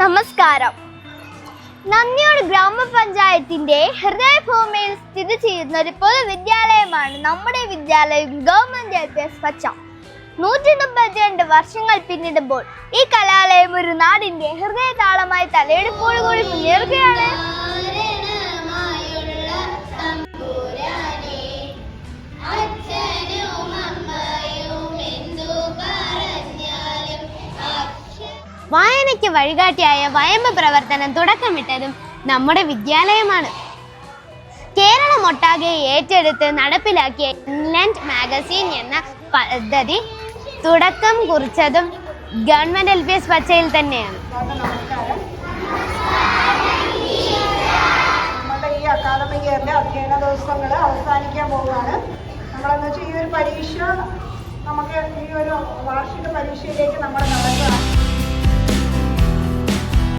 നമസ്കാരം. നന്ദിയോട് ഗ്രാമപഞ്ചായത്തിന്റെ ഹൃദയഭൂമിയിൽ സ്ഥിതി ചെയ്യുന്ന ഒരു പൊതുവിദ്യാലയമാണ് നമ്മുടെ വിദ്യാലയം ഗവൺമെന്റ് എൽ പച്ച. നൂറ്റി മുപ്പത്തിരണ്ട് വർഷങ്ങൾ പിന്നിടുമ്പോൾ ഈ കലാലയം ഒരു നാടിന്റെ ഹൃദയതാളമായി തലയെടുപ്പോടുകൂടി മുന്നേറുകയാണ്. വായനയ്ക്ക് വഴികാട്ടിയായ വയമ്പ് പ്രവർത്തനം തുടക്കമിട്ടതും നമ്മുടെ വിദ്യാലയമാണ്. കേരളമൊട്ടാകെ ഏറ്റെടുത്ത് നടപ്പിലാക്കിയ ഇംഗ്ലണ്ട് മാഗസീൻ എന്ന പദ്ധതി തുടക്കം കുറിച്ചതും ഗവൺമെന്റ് എൽ പി എസ് പച്ചയിൽ തന്നെയാണ്. അവസാനിക്കാൻ പോവുകയാണ്. നമ്മളെന്ന് വെച്ചാൽ ഈ ഒരു പരീക്ഷ നമുക്ക് ഈ ഒരു വാർഷിക പരീക്ഷയിലേക്ക് നമ്മൾ നടക്കുകയാണ്